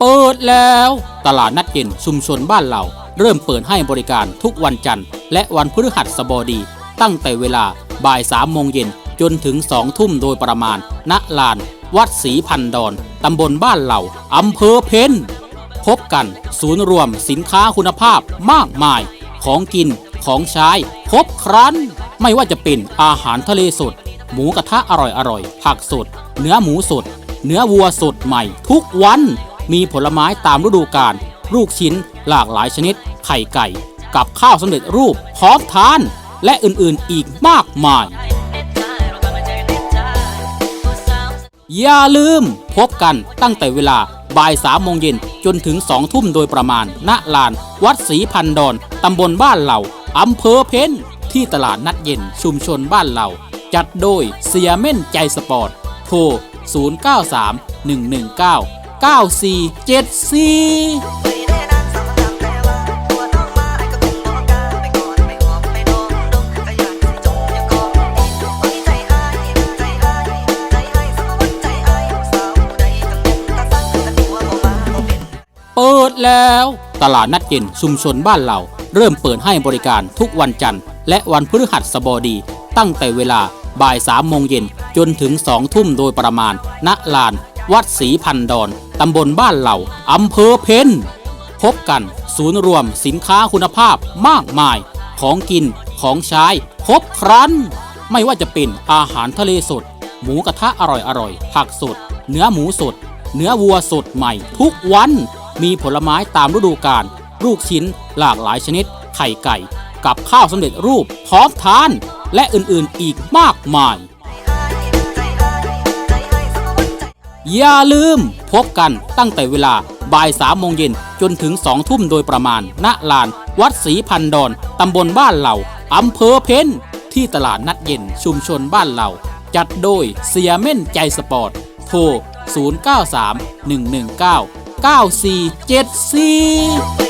เปิดแล้ว ตลาดนัดเย็นชุมชนบ้านเราเริ่มเปิดให้บริการทุกวันจันทร์ และวันพฤหัสบดี ตั้งแต่เวลาบ่ายสามโมงเย็นจนถึงสองทุ่มโดยประมาณณลาน วัดศรีพันดอนตำบลบ้านเหล่าอำเภอเพนพบกันศูนย์รวมสินค้าคุณภาพมากมาย ของกินของใช้ครบครัน ไม่ว่าจะเป็นอาหารทะเลสด หมูกระทะอร่อยๆผักสด เนื้อหมูสด เนื้อวัวสดใหม่ทุกวัน มีผลไม้ตามฤดูกาลลูกชิ้นหลากหลายชนิด ไข่ไก่ กับข้าวสำเร็จรูปพร้อมทาน และอื่นๆอีกมากมาย อย่าลืมพบกันตั้งแต่เวลาบ่ายสามโมงเย็นจนถึงสองทุ่มโดยประมาณ ณ ลาน วัดศรีพันดอน ตำบลบ้านเหล่า อำเภอเพนที่ตลาดนัดเย็นชุมชนบ้านเหล่า จัดโดยเซียเม่นใจสปอร์ต โทร 093 119 9474 แล้ว ตลาดนัดเย็นชุมชนบ้านเรา เริ่มเปิดให้บริการทุกวันจันทร์ และวันพฤหัสบดี ตั้งแต่เวลาบ่ายสามโมงเย็นจนถึงสองทุ่มโดยประมาณ ณ ลาน วัดศรีพันดอน ตำบลบ้านเหล่า อำเภอเพนพบกันศูนย์รวมสินค้าคุณภาพมากมาย ของกินของใช้ครบครัน ไม่ว่าจะเป็นอาหารทะเลสด หมูกระทะอร่อยๆผักสด เนื้อหมูสด เนื้อวัวสดใหม่ทุกวัน มีผลไม้ตามฤดูกาลลูกชิ้นหลากหลายชนิด ไข่ไก่ กับข้าวสำเร็จรูปพร้อมทาน และอื่นๆอีกมากมาย อย่าลืมพบกันตั้งแต่เวลาบ่ายสามโมงเย็นจนถึงสองทุ่มโดยประมาณ ณ ลาน วัดศรีพันดอน ตำบลบ้านเหล่า อำเภอเพนที่ตลาดนัดเย็นชุมชนบ้านเหล่า จัดโดยเสียเม่นใจสปอร์ต โทร 9474